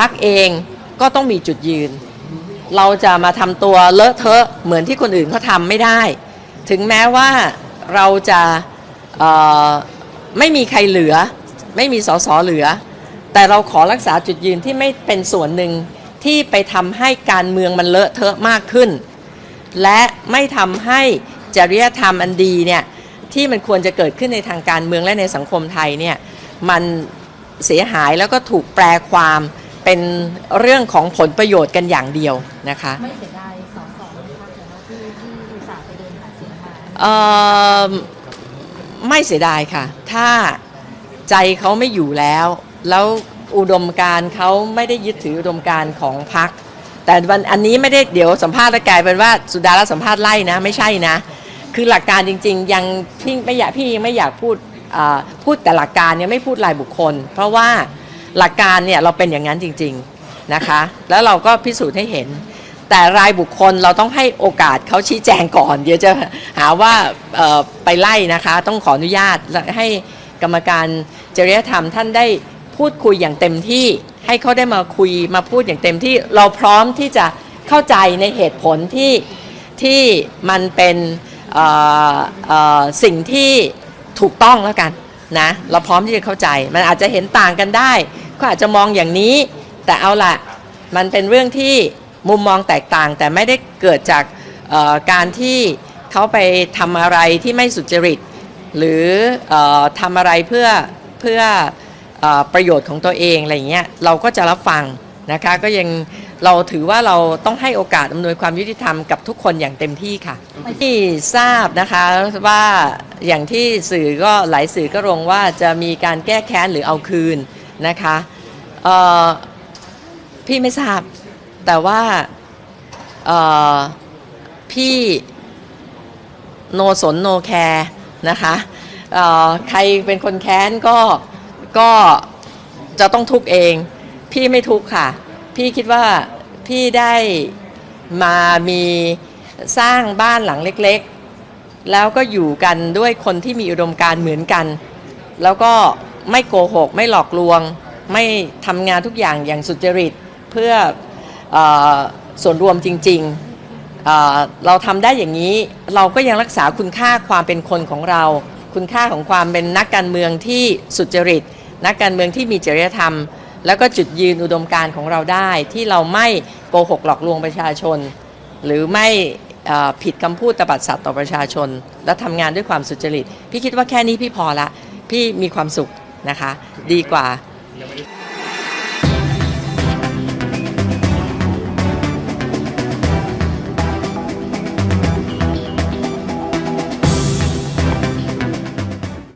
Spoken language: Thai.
พักเองก็ต้องมีจุดยืน เราจะมาทำตัวเลอะเทอะเหมือนที่คนอื่นเขาทำไม่ได้ ถึงแม้ว่าเราจะไม่มีใครเหลือ ไม่มีสสเหลือ แต่เราขอรักษาจุดยืนที่ไม่เป็นส่วนหนึ่งที่ไปทำให้การเมืองมันเลอะเทอะมากขึ้น และไม่ทำให้จริยธรรมอันดีเนี่ยที่มันควรจะเกิดขึ้นในทางการเมืองและในสังคมไทยเนี่ยมันเสียหายแล้วก็ถูกแปลความ เป็นเรื่องของผลประโยชน์กันอย่างเดียวนะคะไม่เสียดายสอสอไหมคะแต่ว่าที่ที่อุตส่าห์ไปเดินหาเสียงมาเอ่อไม่เสียดายค่ะ ถ้าใจเขาไม่อยู่แล้ว แล้วอุดมการณ์เขาไม่ได้ยึดถืออุดมการณ์ของพรรคแต่วันอันนี้ไม่ได้เดี๋ยวสัมภาษณ์แล้วกลายเป็นว่าสุดารัตน์สัมภาษณ์ไล่นะไม่ใช่นะ คือหลักการจริง ๆ ยังพี่ไม่อยากพี่ยังไม่อยากพูดอ่าพูดแต่หลักการเนี่ยไม่พูดรายบุคคล เพราะว่า หลักการเนี่ยเราเป็นอย่างนั้นจริงๆนะคะ แล้วเราก็พิสูจน์ให้เห็น แต่รายบุคคลเราต้องให้โอกาสเขาชี้แจงก่อน เดี๋ยวจะหาว่าไปไล่นะคะ ต้องขออนุญาตให้กรรมการจริยธรรมท่านได้พูดคุยอย่างเต็มที่ให้เขาได้มาคุยมาพูดอย่างเต็มที่เราพร้อมที่จะเข้าใจในเหตุผลที่ที่มันเป็นสิ่งที่ถูกต้องแล้วกันนะเราพร้อมที่จะเข้าใจ มันอาจจะเห็นต่างกันได้ ก็อาจจะมองอย่างนี้ แต่เอาละมันเป็นเรื่องที่มุมมองแตกต่าง แต่ไม่ได้เกิดจากการที่เขาไปทำอะไรที่ไม่สุจริต หรืออทำอะไรเพื่อเพื่ออประโยชน์ของตัวเองอะไรเงี้ยเราก็จะรับฟังนะคะก็ยังเราถือว่าเราต้องให้โอกาสอำนวยความยุติธรรมกับทุกคนอย่างเต็มที่ค่ะ ที่ทราบนะคะว่าอย่างที่สื่อก็หลายสื่อก็ลงว่าจะมีการแก้แค้นหรือเอาคืน นะคะพี่ไม่ทราบ แต่ว่าพี่โนสนโนแคร์นะคะใครเป็นคนแค้นก็ก็จะต้องทุกข์เอง พี่ไม่ทุกข์ค่ะ พี่คิดว่าพี่ได้มามีสร้างบ้านหลังเล็กๆ แล้วก็อยู่กันด้วยคนที่มีอุดมการเหมือนกัน แล้วก็ ไม่โกหก ไม่หลอกลวง ไม่ทำงานทุกอย่างอย่างสุจริตเพื่ออส่วนรวมจริงๆเเราทำได้อย่างนี้เราก็ยังรักษาคุณค่าความเป็นคนของเรา คุณค่าของความเป็นนักการเมืองที่สุจริต นักการเมืองที่มีจริยธรรม แล้วก็จุดยืนอุดมการของเราได้ ที่เราไม่โกหกหลอกลวงประชาชน หรือไม่ผิดคำพูดตบัดสัตว์ต่อประชาชน และทำงานด้วยความสุจริต พี่คิดว่าแค่นี้พี่พอละ พี่มีความสุข นะคะ ดีกว่า